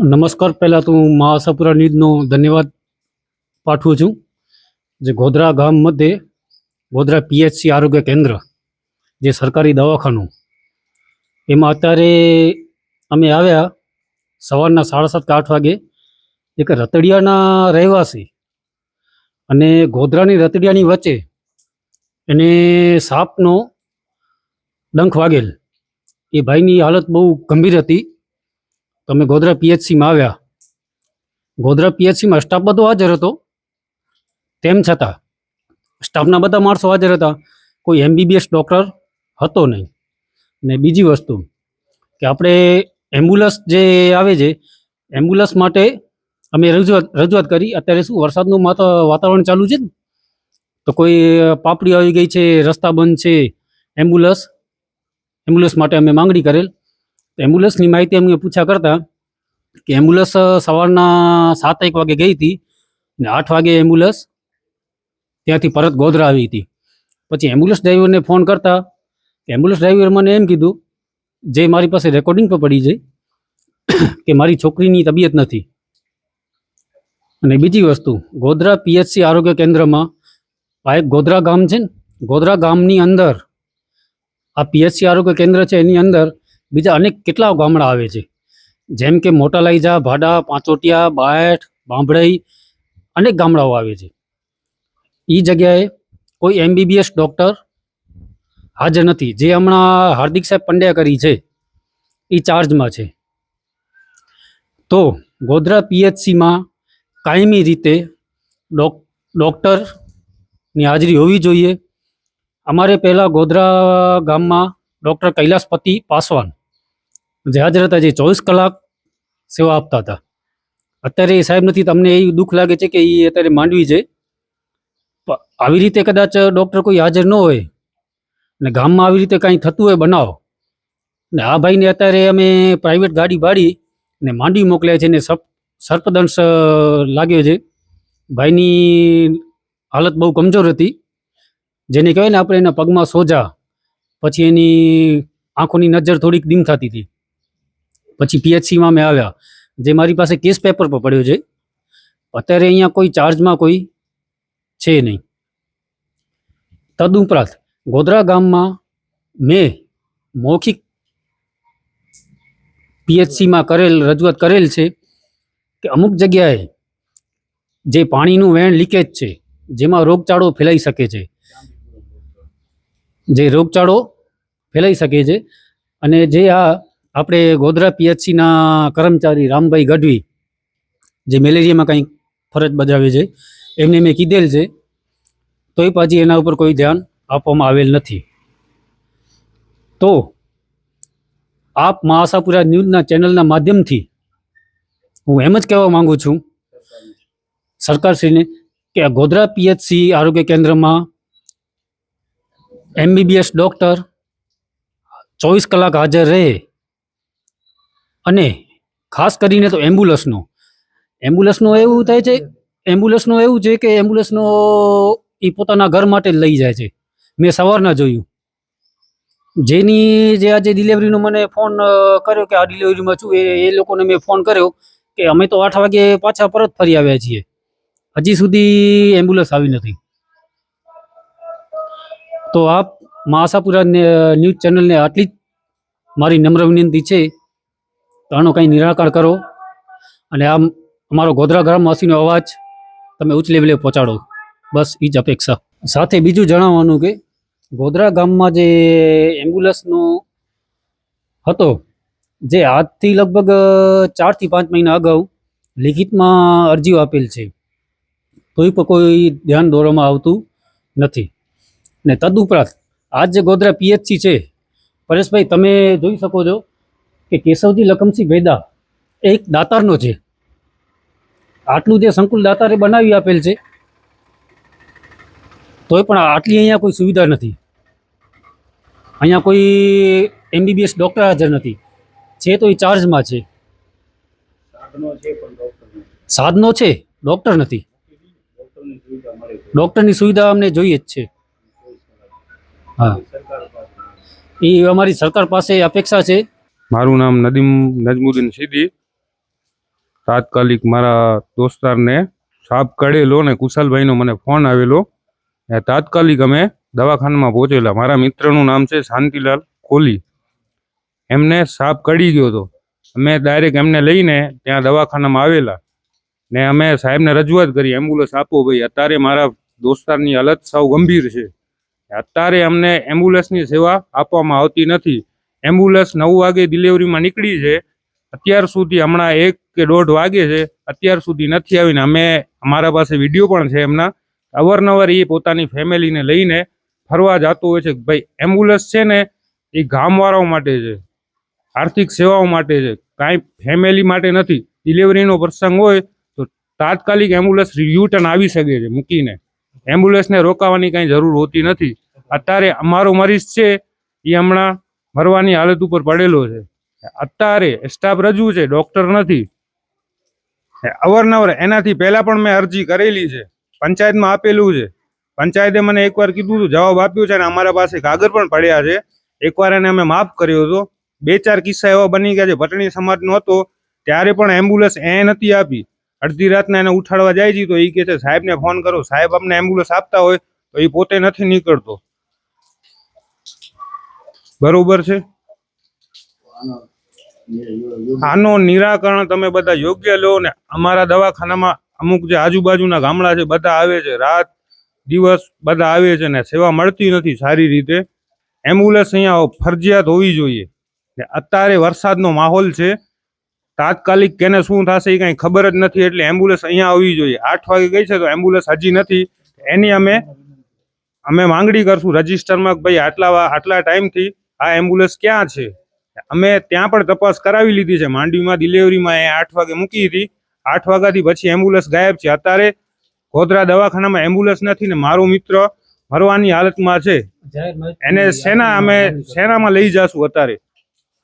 નમસ્કાર. પહેલાં તો હું મા આશાપુરા ન્યૂઝનો ધન્યવાદ પાઠવું છું. જે ગોધરા ગામ મધ્યે, ગોધરા પીએચસી આરોગ્ય કેન્દ્ર, જે સરકારી દવાખાનું, એમાં અત્યારે અમે આવ્યા સવારના સાડા સાત કે આઠ વાગે. એક રતડિયાના રહેવાસી અને ગોધરાની રતડિયાની વચ્ચે એને સાપનો ડંખ વાગેલ. એ ભાઈની હાલત બહુ ગંભીર હતી. તો અમે ગોધરા પીએચસીમાં આવ્યા. ગોધરા પીએચસીમાં સ્ટાફ બધો હાજર હતો. તેમ છતાં સ્ટાફના બધા માણસો હાજર હતા. કોઈ એમબીબીએસ ડૉક્ટર હતો નહીં. ને બીજી વસ્તુ, કે આપણે એમ્બ્યુલન્સ જે આવે છે એમ્બ્યુલન્સ માટે અમે રજૂઆત રજૂઆત કરી. અત્યારે શું વરસાદનું વાતાવરણ ચાલુ છે ને? તો કોઈ પાપડી આવી ગઈ છે, રસ્તા બંધ છે એમ્બ્યુલન્સ એમ્બ્યુલન્સ માટે અમે માંગણી કરેલ. એમ્બ્યુલન્સની માહિતી અમને પૂછ્યા કરતા કે એમ્બ્યુલન્સ સવારના સાત એક વાગે ગઈ હતી ને આઠ વાગે એમ્બ્યુલન્સ ત્યાંથી પરત ગોધરા આવી હતી. પછી એમ્બ્યુલન્સ ડ્રાઈવરને ફોન કરતા એમ્બ્યુલન્સ ડ્રાઈવર મને એમ કીધું, જે મારી પાસે રેકોર્ડિંગ પર પડી જઈ કે મારી છોકરીની તબિયત નથી. અને બીજી વસ્તુ, ગોધરા પીએચસી આરોગ્ય કેન્દ્રમાં આ એક ગોધરા ગામ છે ને, ગોધરા ગામની અંદર આ પીએચસી આરોગ્ય કેન્દ્ર છે એની અંદર બીજા અનેક કેટલા ગામડા આવે છે. જેમ કે મોટા લાઈજા ભાડા, પાંચોટિયા, બાયઠ, બાંભળઈ અનેક ગામડાઓ આવે છે. એ જગ્યાએ કોઈ એમબીબીએસ ડૉક્ટર હાજર નથી. જે હમણાં હાર્દિક સાહેબ પંડ્યા કરી છે એ ચાર્જમાં છે. તો ગોધરા પીએચસીમાં કાયમી રીતે ડોક, ડૉક્ટરની હાજરી હોવી જોઈએ. અમારે પહેલાં ગોધરા ગામમાં ડૉક્ટર કૈલાસપતિ પાસવાન જે હાજર હતા, જે ચોવીસ કલાક સેવા આપતા હતા. અત્યારે એ સાહેબ નથી, તમને એ દુઃખ લાગે છે કે એ અત્યારે માંડવી છે? આવી રીતે કદાચ ડૉક્ટર કોઈ હાજર ન હોય ને ગામમાં આવી રીતે કાંઈ થતું હોય બનાવ ને આ ભાઈને અત્યારે અમે પ્રાઇવેટ ગાડી ભાડી ને માંડવી મોકલ્યા છે ને સપ, સર્પદંશ લાગ્યો છે. ભાઈની હાલત બહુ કમજોર હતી. જેને કહેવાય ને આપણે એના પગમાં સોજા, પછી એની આંખોની નજર થોડીક ડીમ થતી હતી. પછી પીએચસીમાં મેં આવ્યા. જે મારી પાસે કેસ પેપર પર પડ્યો છે, અત્યારે અહીંયા કોઈ ચાર્જમાં કોઈ છે નહીં. તદુપરાંત ગોધરા ગામમાં મેં મૌખિક પીએચસીમાં કરેલ, રજૂઆત કરેલ છે કે અમુક જગ્યાએ જે પાણીનું વેણ લીકેજ છે, જેમાં રોગચાળો ફેલાઈ શકે છે. જે રોગચાળો ફેલાઈ શકે છે અને જે આ આપણે ગોધરા પીએચસીના કર્મચારી રામભાઈ ગઢવી, જે મેલેરિયામાં કંઈક ફરજ બજાવે છે, એમને મેં કીધેલ છે, તોય પાછી એના ઉપર કોઈ ધ્યાન આપવામાં આવેલ નથી. તો આપ મા ન્યૂઝના ચેનલના માધ્યમથી હું એમ જ કહેવા માગું છું સરકારશ્રીને કે ગોધરા પીએચસી આરોગ્ય કેન્દ્રમાં એમબીબીએસ ડૉક્ટર ચોવીસ કલાક હાજર રહે. અને ખાસ કરીને તો એમ્બ્યુલન્સનો. એમ્બ્યુલન્સનો એવું થાય છે, એમ્બ્યુલન્સનો એવું છે કે એમ્બ્યુલન્સનો એ પોતાના ઘર માટે લઈ જાય છે. મેં સવારના જોયું. જેની જે આજે ડિલિવરીનો મને ફોન કર્યો કે આ ડિલિવરીમાં છું, એ એ લોકોને મેં ફોન કર્યો કે અમે તો આઠ વાગે પાછા પરત ફરી આવ્યા છીએ. હજી સુધી એમ્બ્યુલન્સ આવી નથી. તો આપ મા આશાપુરા ન્યૂઝ ચેનલને આટલી જ મારી નમ્ર વિનંતી છે. તો આનો કંઈ નિરાકરણ કરો. અને આમ અમારો ગોધરા ગ્રામવાસીનો અવાજ તમે ઉચ્ચ લેવલે પહોંચાડો. બસ એ જ અપેક્ષા. સાથે બીજું જણાવવાનું કે ગોધરા ગામમાં જે એમ્બ્યુલન્સનો હતો, જે આજથી લગભગ ચારથી પાંચ મહિના અગાઉ લિખિતમાં અરજીઓ આપેલ છે. તોય પણ કોઈ ધ્યાન દોરવામાં આવતું નથી. ને તદુપરાંત આજ જે ગોધરા પીએચસી છે, પરેશભાઈ, તમે જોઈ શકો છો કે કેશવજી લખમસિંહ ભેદા એક દાતારનો છે. આટલું જે સંકુલ દાતારે બનાવી આપેલ છે, તોય પણ આટલી અહીંયા કોઈ સુવિધા નથી. અહીંયા કોઈ એમબીબીએસ ડૉક્ટર હાજર નથી. છે તો એ ચાર્જમાં છે. સાધનો છે, ડૉક્ટર નથી. ડૉક્ટરની સુવિધા અમને જોઈએ જ છે. હા. એ અમારી સરકાર પાસે અપેક્ષા છે. મારું નામ નદીમ નજમુદ્દીન સીદી તાત્કાલિક મારા દોસ્તારને સાપ કઢેલો ને કુશાલભાઈનો મને ફોન આવેલો. તાત્કાલિક અમે દવાખાનામાં પહોંચેલા. મારા મિત્રનું નામ છે શાંતિલાલ કોલી એમને સાપ કડી ગયો હતો. અમે ડાયરેક્ટ એમને લઈને ત્યાં દવાખાનામાં આવેલા. ને અમે સાહેબને રજૂઆત કરી, એમ્બ્યુલન્સ આપો ભાઈ. અત્યારે મારા દોસ્તારની હાલત સાવ ગંભીર છે. અત્યારે અમને એમ્બ્યુલન્સની સેવા આપવામાં આવતી નથી. એમ્બ્યુલન્સ નવ વાગે ડિલિવરીમાં નીકળી છે. અત્યાર સુધી હમણાં એક કે દોઢ વાગે છે. અત્યાર સુધી નથી આવીને અમે અમારા પાસે વીડિયો પણ છે એમના. અવારનવાર એ પોતાની ફેમિલીને લઈને ફરવા જતો હોય છે ભાઈ, એમ્બ્યુલન્સ છે ને એ ગામવાળાઓ માટે છે. આર્થિક સેવાઓ માટે છે. કાંઈ ફેમિલી માટે નથી. ડિલિવરીનો પ્રસંગ હોય તો તાત્કાલિક એમ્બ્યુલન્સ યુટર્ન આવી શકે છે મૂકીને. એમ્બ્યુલન્સને રોકાવાની કાંઈ જરૂર હોતી નથી. અત્યારે અમારો મરીઝ છે. એ હમણાં મરવાની હાલત ઉપર પડેલો છે. અત્યારે સ્ટાફ રજુ છે ડોક્ટર નથી. અવારનવાર એનાથી પહેલાં પણ મેં અરજી કરેલી છે. પંચાયતમાં આપેલું છે. પંચાયતે મને એકવાર કીધું હતું, જવાબ આપ્યો છે અને અમારા પાસે કાગળ પણ પડ્યા છે. એકવાર એને અમે માફ કર્યો હતો. બે ચાર કિસ્સા એવા બની ગયા છે. ભટણી સમાજનો હતો ત્યારે પણ એમ્બ્યુલન્સ એ નથી આપી. અડધી રાતના એને ઉઠાડવા જાય છે તો એ કહે છે, સાહેબને ફોન કરો. સાહેબ અમને એમ્બ્યુલન્સ આપતા હોય તો એ પોતે નથી નીકળતો. બરોબર છે? આનો નિરાકરણ તમે બધા યોગ્ય લો ને અમારા દવાખાનામાં અમુક જે આજુબાજુના ગામડા છે બધા આવે છે. રાત દિવસ બધા આવે છે ને સેવા મળતી નથી સારી રીતે. એમ્બ્યુલન્સ અહીંયા ફરજિયાત હોવી જોઈએ. ને અત્યારે વરસાદનો માહોલ છે. તાત્કાલિક કેને શું થશે એ કાંઈ ખબર જ નથી એટલે એમ્બ્યુલન્સ અહીંયા આવવી જોઈએ. આઠ વાગે ગઈ છે તો એમ્બ્યુલન્સ હજી નથી. એની અમે અમે માંગણી કરશું રજિસ્ટરમાં કે ભાઈ આટલા આટલા ટાઈમથી આ એમ્બ્યુલન્સ ક્યાં છે? અમે ત્યાં પણ તપાસ કરાવી લીધી છે. માંડવીમાં ડિલિવરીમાં એ આઠ વાગે મૂકી હતી. આઠ વાગ્યાથી પછી એમ્બ્યુલન્સ ગાયબ છે. અત્યારે ગોધરા દવાખાનામાં એમ્બ્યુલન્સ નથી ને મારો મિત્ર મરવાની હાલતમાં છે. એને સેના અમે સેનામાં લઈ જશું અત્યારે.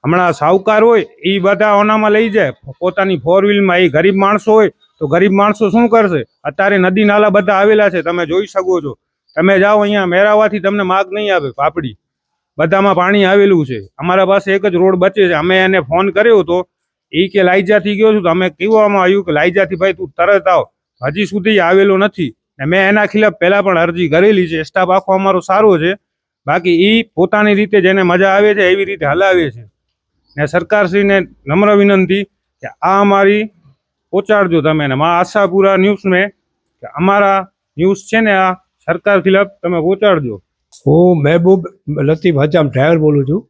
હમણાં સાવકાર હોય, એ બધા ઓનામાં લઈ જાય. પોતાની ફોર વ્હીલમાં એ ગરીબ માણસો હોય, તો ગરીબ માણસો શું કરશે? અત્યારે નદી નાલા બધા આવેલા છે. તમે જોઈ શકો છો. તમે જાઓ અહીંયા, મેરાવાથી તમને માગ નહીં આવે, પાપડી. બધામાં પાણી આવેલું છે. અમારા પાસે એક જ રોડ બચે છે. અમે એને ફોન કર્યો હતો એ કે લાઈજાથી ગયો છું તો અમે કહેવામાં આવ્યું કે લાઈજાથી ભાઈ તું તરત આવ. હજી સુધી આવેલો નથી. ને મેં એના ખિલાફ પહેલાં પણ અરજી કરેલી છે. સ્ટાફ આખો અમારો સારો છે. બાકી એ પોતાની રીતે જેને મજા આવે છે એવી રીતે હલાવે છે. ને સરકારશ્રીને નમ્ર વિનંતી કે આ અમારી પહોંચાડજો તમે ને. મા આશાપુરા ન્યૂઝ મેં કે અમારા ન્યૂઝ છે ને આ સરકાર ખિલાફ તમે પહોંચાડજો. હું મહેબૂબ લતીફ હજામ ડ્રાઈવર બોલું છું.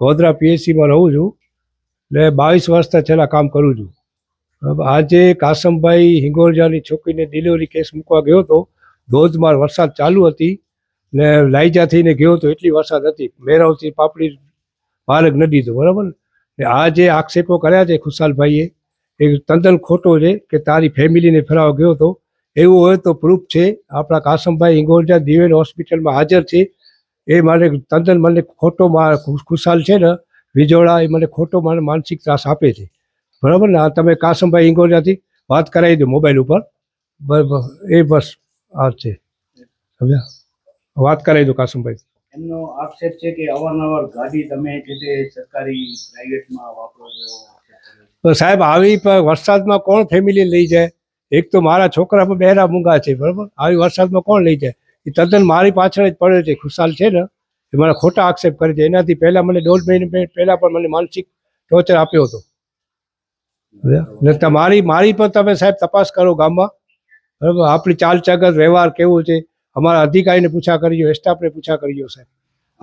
ગોધરા પીએચસીમાં રહું છું એટલે બાવીસ વર્ષથી છેલ્લા કામ કરું છું. આજે કાસમભાઈ હિંગોરજાની છોકરીને ડિલિવરી કેસ મૂકવા ગયો હતો. ધોધમાર વરસાદ ચાલુ હતી ને લાઈજા થઈને ગયો હતો, એટલી વરસાદ હતી. મેરાવથી પાપડી માર્ગ ન દીધો, બરાબર ને? ને આ જે આક્ષેપો કર્યા છે ખુશાલભાઈએ. એ તદ્દન ખોટો છે કે તારી ફેમિલીને ફેરાવા ગયો હતો. એવું હોય તો પ્રૂફ છે. આપણા કાસમભાઈ ઇંગોરજા દિવેલ હોસ્પિટલમાં હાજર છે. એ મારે તદ્દન મને ખોટો ખુશાલ છે ને વિજોડા એ મને ખોટો મને માનસિક ત્રાસ આપે છે. બરાબર ને? આ તમે કાસમભાઈ ઇંગોરજાથી વાત કરાવી દો મોબાઈલ ઉપર. એ બસ આ છે. સમજ્યા? વાત કરાવી દો કાસમભાઈ. એમનો આક્ષેપ છે કે અવારનવાર ગાડી તમે જે તે સરકારી પ્રાઇવેટમાં વાપરો છો. સાહેબ આવી વરસાદમાં કોણ ફેમિલી લઈ જાય? એક તો મારા છોકરા પણ બહેરા મૂંગા છે, બરાબર? આવી વરસાદમાં કોણ લઈ જાય? એ તદ્દન મારી પાછળ જ પડે છે, ખુશાલ છે ને? એ મને ખોટા આક્ષેપ કરે છે. એનાથી પહેલા મને દોઢ મહિને પહે- પહેલા પણ મને માનસિક ટોર્ચર આપ્યો હતો. મારી મારી પણ તમે સાહેબ તપાસ કરો ગામમાં. બરાબર? આપણી ચાલ ચગત વ્યવહાર કેવો છે? અમારા અધિકારીને પૂછા કરજો, સ્ટાફને પૂછા કરજો સાહેબ.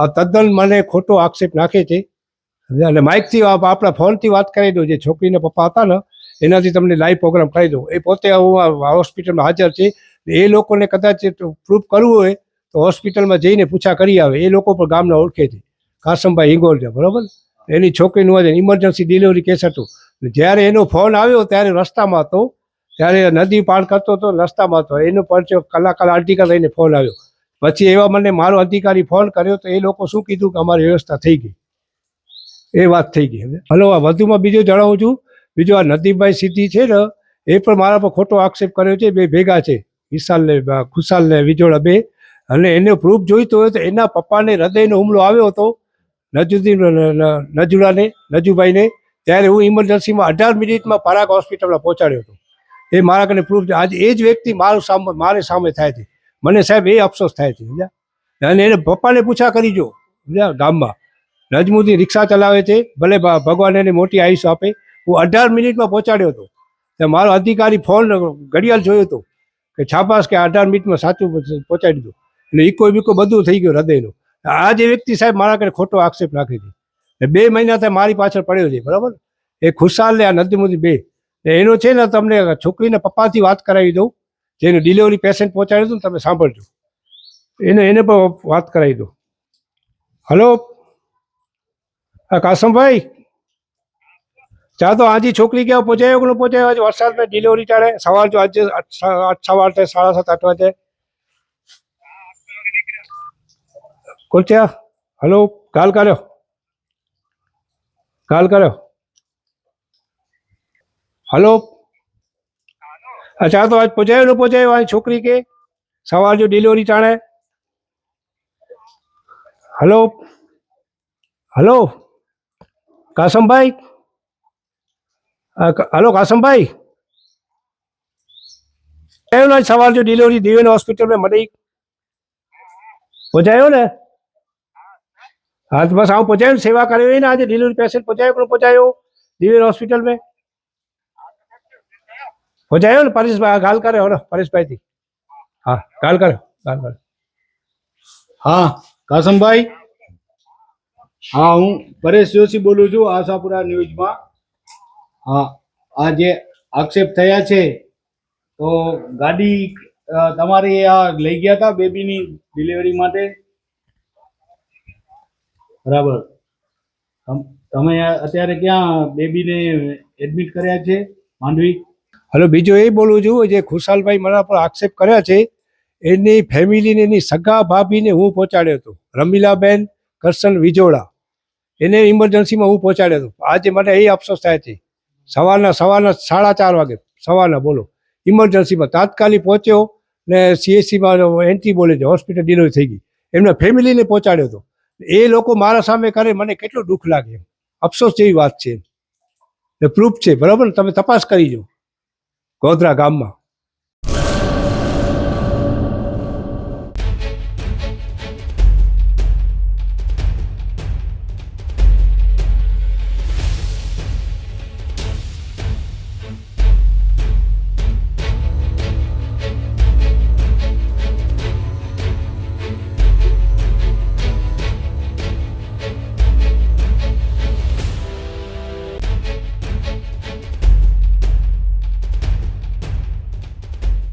આ તદ્દન મને ખોટો આક્ષેપ નાખે છે. અને માઇકથી આપણા ફોનથી વાત કરી દો, જે છોકરીના પપ્પા હતા ને એનાથી તમને લાઈવ પ્રોગ્રામ કરી દો એ પોતે હું હોસ્પિટલમાં હાજર છે. એ લોકોને કદાચ પ્રૂફ કરવું હોય તો હોસ્પિટલમાં જઈને પૂછા કરી આવે. એ લોકો પણ ગામના ઓળખે છે. કાસમભાઈ હિંગોળજા બરાબર? એની છોકરીનું આજે ઇમરજન્સી ડિલિવરી કેસ હતું. જ્યારે એનો ફોન આવ્યો ત્યારે રસ્તામાં હતો. ત્યારે નદી પાર કરતો હતો, રસ્તામાં હતો. એનો પરચો કલાક કલાક અડધી કલાક રહીને ફોન આવ્યો. પછી એવા મને મારો અધિકારી ફોન કર્યો તો એ લોકો શું કીધું કે અમારી વ્યવસ્થા થઈ ગઈ. એ વાત થઈ ગઈ હવે હલો વધુમાં બીજું જણાવું છું. બીજું આ નદીભાઈ સિદ્ધિ છે ને એ પણ મારા પર ખોટો આક્ષેપ કર્યો છે બે ભેગા છે વિશાલ ને અ, ખુશાલ ને વિજોડા બે અને એને પ્રૂફ જોઈતો હોય તો એના પપ્પાને હૃદયનો હુમલો આવ્યો હતો નજુદ્દીન નજુડાને નજુભાઈને ત્યારે હું ઇમરજન્સીમાં અઢાર મિનિટમાં પરાગ હોસ્પિટલમાં પહોંચાડ્યો હતો. એ મારા કને પ્રૂફ આજે એ જ વ્યક્તિ મારું સામે મારી સામે થાય છે. મને સાહેબ એ અફસોસ થાય છે સમજ્યા? અને એને પપ્પાને પૂછા કરી જો સમજ્યા ગામમાં. નજમુદ્દીન રિક્ષા ચલાવે છે ભલે ભગવાન એને મોટી આયુષ આપે હું અઢાર મિનિટમાં પહોંચાડ્યો હતો. તો મારો અધિકારી ફોન ઘડિયાળ જોયો હતો કે છાપાસ કે અઢાર મિનિટમાં સાચું પહોંચાડી દીધું એટલે ઇકો બીકો બધું થઈ ગયું હૃદયનું. આ જે વ્યક્તિ સાહેબ મારા કરે ખોટો આક્ષેપ નાખે એ બે મહિના મારી પાછળ પડ્યો છે, બરાબર? એ ખુશાલ ને આ નદીમુદી બે. એનો છે ને તમને છોકરીને પપ્પાથી વાત કરાવી દઉં. જેનું ડિલિવરી પેશન્ટ પહોંચાડ્યું હતું તમે સાંભળજો. એને એને પણ વાત કરાવી દો હલો હા કાસમભાઈ? ચા તો આજે છોકરી ક્યાં પહોંચાયો? કે ન પહોંચાયો. આજે વરસાદમાં ડિલિવરી ચાલે. સવાર જો આજે આઠ આઠ સવાર થાય સાડા સાત આઠ વાગે. કોચ્યા હલો કાલ કર્યો? કાલ કર્યો? હલો? અચ્છા તો આજ પહોંચાયો ન પહોંચાયો? આ છોકરી કે? સવાર જો ડિલિવરી ચાણે હલો? હલો? કાસમભાઈ? અ, ક- હલો, કાસમભાઈ. આવ્યો આજ સવાર જો ડિલિવરી દિવ્યન હોસ્પિટલમાં મળી. પહોંચાયો ને? હા, તો બસ હું પહોંચાયો સેવા કરી હોય ને આજે ડિલિવરી પેશન્ટ પહોંચાયો પણ પહોંચાયો? દિવેન હોસ્પિટલ મેં. પહોંચાયો ને પરેશભાઈ ગાલ કરે હો પરેશભાઈથી. હા, ગાલ કર્યો ગાલ કરે. હા, કાસમભાઈ. હા, હું પરેશ જોશી બોલું છું આશાપુરા ન્યૂઝમાં. આ જે આક્ષેપ થયા છે, તો ગાડી તમારી આ લઈ ગયા હતા બેબીની ડિલિવરી માટે? બરાબર. તમે અત્યારે ક્યાં બેબીને એડમિટ કર્યા છે, માંડવી? હલો, બીજું એ બોલું છું જે ખુશાલભાઈ મારા પર આક્ષેપ કર્યા છે, એની ફેમિલીને એની સગા ભાભીને હું પહોંચાડ્યો હતો. રમીલાબેન, કરશન વિજોડા. એને ઇમરજન્સીમાં હું પહોંચાડ્યો હતો. આજે મને એ અફસોસ થાય છે. સવારના સવારના સાડા ચાર વાગે, સવારના બોલો. ઇમરજન્સીમાં તાત્કાલિક પહોંચ્યો ને સીએસસીમાં એન્ટ્રી બોલે છે, હોસ્પિટલ ડિલિવરી થઈ ગઈ. એમના ફેમિલીને પહોંચાડ્યો હતો. એ લોકો મારા સામે કરે, મને કેટલું દુઃખ લાગે એમ. અફસોસ જેવી વાત છે. એ પ્રૂફ છે, બરાબર તમે તપાસ કરી જો. ગોધરા ગામમાં.